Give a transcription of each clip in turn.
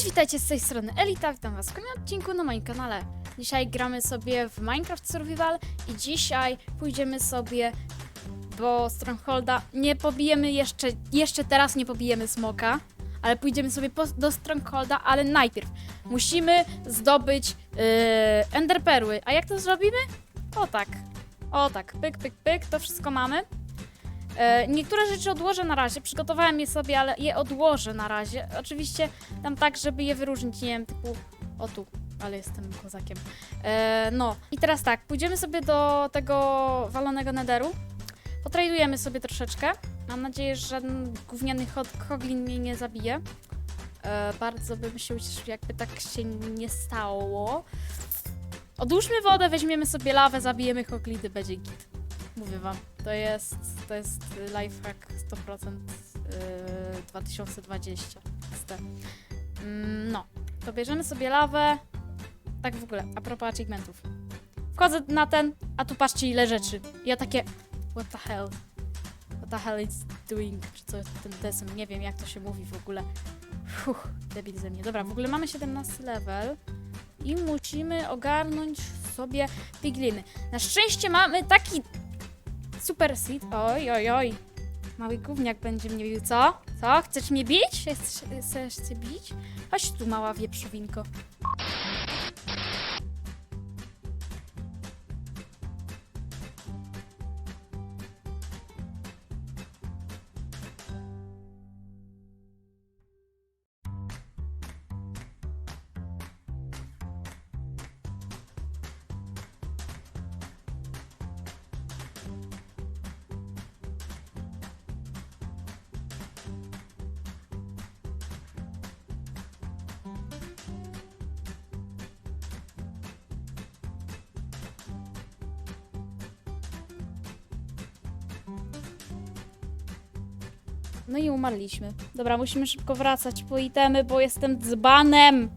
Cześć, witajcie z tej strony Elita, witam was w kolejnym odcinku na moim kanale. Dzisiaj gramy sobie w Minecraft Survival i dzisiaj pójdziemy sobie do Strongholda. Nie pobijemy jeszcze, jeszcze teraz nie pobijemy smoka, ale pójdziemy sobie po, do Strongholda, ale najpierw musimy zdobyć yy, enderperły. A jak to zrobimy? O tak, o tak, pyk, pyk, pyk, to wszystko mamy. E, Niektóre rzeczy odłożę na razie, przygotowałem je sobie, ale je odłożę na razie. Oczywiście tam tak, żeby je wyróżnić, nie wiem, typu o tu, ale jestem kozakiem. E, no i teraz tak, pójdziemy sobie do tego walonego nederu, potradujemy sobie troszeczkę. Mam nadzieję, że żaden gówniany hoglin mnie nie zabije. E, bardzo bym się ucieszył, jakby tak się nie stało. Odłóżmy wodę, weźmiemy sobie lawę, zabijemy hoglidy, będzie git. Mówię wam, to jest, to jest lifehack 100% yy, 2020. XD. Mm, no, to bierzemy sobie lawę. Tak w ogóle, a propos achievementów. Wchodzę na ten, a tu patrzcie ile rzeczy. Ja takie, what the hell? What the hell is doing? Czy co ten desem? Nie wiem jak to się mówi w ogóle. Fuh, debil ze mnie. Dobra, w ogóle mamy 17 level. I musimy ogarnąć sobie pigliny. Na szczęście mamy taki Super seed. Oj, oj, oj. Mały gówniak będzie mnie bił. Co? Co? Chcesz mnie bić? Chcesz, chcesz cię bić? Chodź tu, mała wieprzowinko. No i umarliśmy. Dobra, musimy szybko wracać po itemy, bo jestem dzbanem.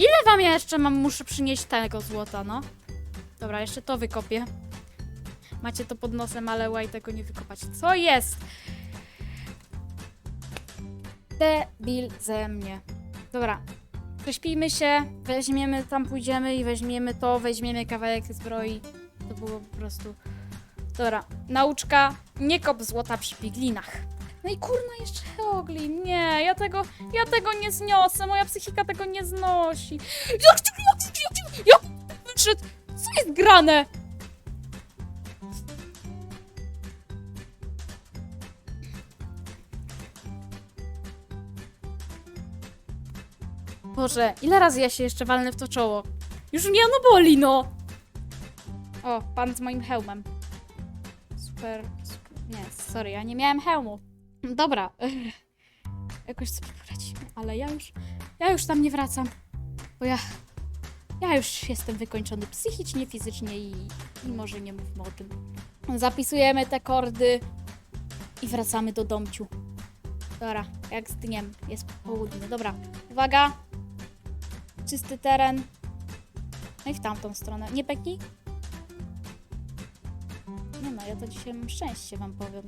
Ile wam ja jeszcze mam, muszę przynieść tego złota, no? Dobra, jeszcze to wykopię. Macie to pod nosem, ale łaj tego nie wykopać. Co jest? Debil ze mnie. Dobra, prześpijmy się, weźmiemy, tam pójdziemy i weźmiemy to, weźmiemy kawałek zbroi. To było po prostu... Dobra, nauczka, nie kop złota przy piglinach. No i kurna, jeszcze Heoglin, nie, ja tego, ja tego nie zniosę, moja psychika tego nie znosi. Jak ty, jak ty, jak ty wyszedł? Co jest grane? Boże, ile razy ja się jeszcze walnę w to czoło? Już mnie ono boli, no! O, pan z moim hełmem. Super, super. Nie, sorry, ja nie miałem hełmu. Dobra. Jakoś sobie poradzimy, ale ja już, ja już tam nie wracam. Bo ja, ja już jestem wykończony psychicznie, fizycznie i, i może nie mówmy o tym. Zapisujemy te kordy i wracamy do domciu. Dobra, jak z dniem. Jest południe. Dobra, uwaga. Czysty teren. No i w tamtą stronę. Nie peknij? Nie no, ja to dzisiaj mam szczęście, wam powiem.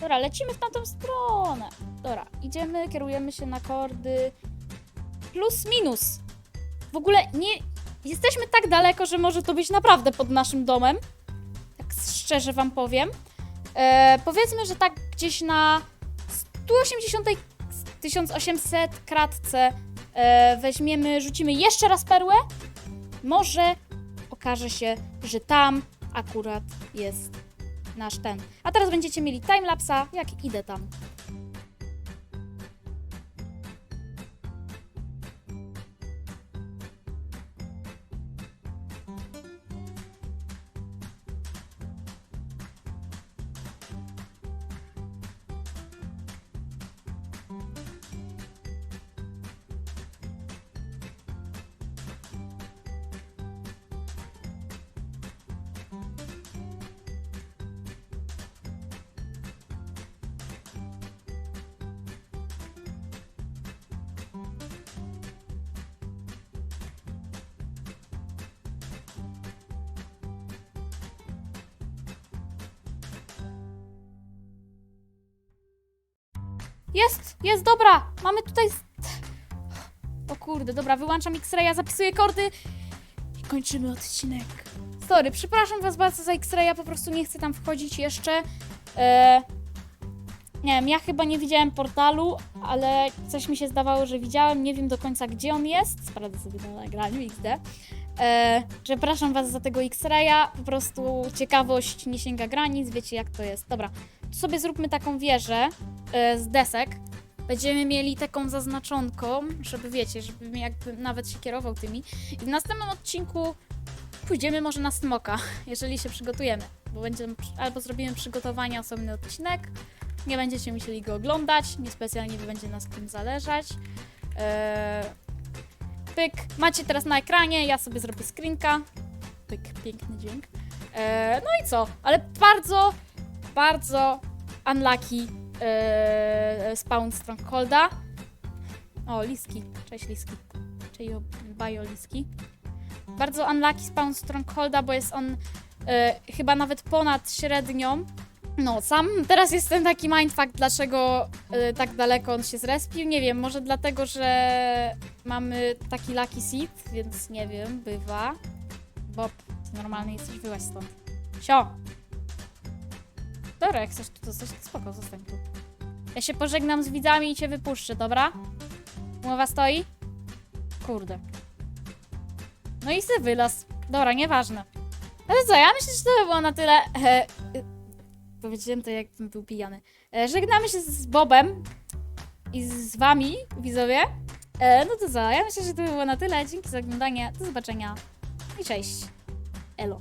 Dobra, lecimy w tamtą stronę. Dobra, idziemy, kierujemy się na kordy plus minus. W ogóle nie... Jesteśmy tak daleko, że może to być naprawdę pod naszym domem. Tak szczerze wam powiem. E, powiedzmy, że tak gdzieś na 180 1800 kratce e, weźmiemy, rzucimy jeszcze raz perłę. Może okaże się, że tam akurat jest nasz ten. A teraz będziecie mieli timelapsa, jak idę tam. Jest, jest, dobra. Mamy tutaj... O kurde, dobra, wyłączam X-raya, zapisuję kordy i kończymy odcinek. Sorry, przepraszam was bardzo za X-raya, po prostu nie chcę tam wchodzić jeszcze. E... Nie wiem, ja chyba nie widziałem portalu, ale coś mi się zdawało, że widziałem. Nie wiem do końca, gdzie on jest. Sprawdzę sobie na nagraniu XD. E, przepraszam was za tego X-raya, po prostu ciekawość nie sięga granic, wiecie jak to jest. Dobra, tu sobie zróbmy taką wieżę e, z desek. Będziemy mieli taką zaznaczonką, żeby wiecie, żebym jakby nawet się kierował tymi. I w następnym odcinku pójdziemy może na smoka, jeżeli się przygotujemy. Bo będziemy, albo zrobimy przygotowania, osobny odcinek. Nie będziecie musieli go oglądać, niespecjalnie będzie nas tym zależać. Eee, pyk, macie teraz na ekranie, ja sobie zrobię screenka. Pyk, piękny dźwięk. Eee, no i co? Ale bardzo, bardzo unlucky eee, spawn Strongholda. O, Liski. Cześć Liski. Cześć Bajo Liski. Bardzo unlucky spawn Strongholda, bo jest on e, chyba nawet ponad średnią. No, sam teraz jestem taki mindfuck, dlaczego e, tak daleko on się zrespił. Nie wiem, może dlatego, że mamy taki lucky seed, więc nie wiem, bywa. Bob, normalny jesteś, wyłaź stąd. Sio! Dobra, jak chcesz tu zostać, to spoko, zostań tu. Ja się pożegnam z widzami i cię wypuszczę, dobra? Umowa stoi? Kurde. No i se wylaz. Dobra, nieważne. Ale co, ja myślę, że to by było na tyle. E, y, powiedziałem to, jakbym był pijany. E, żegnamy się z Bobem i z wami, widzowie. E, no to co, ja myślę, że to by było na tyle. Dzięki za oglądanie. Do zobaczenia i cześć. Elo.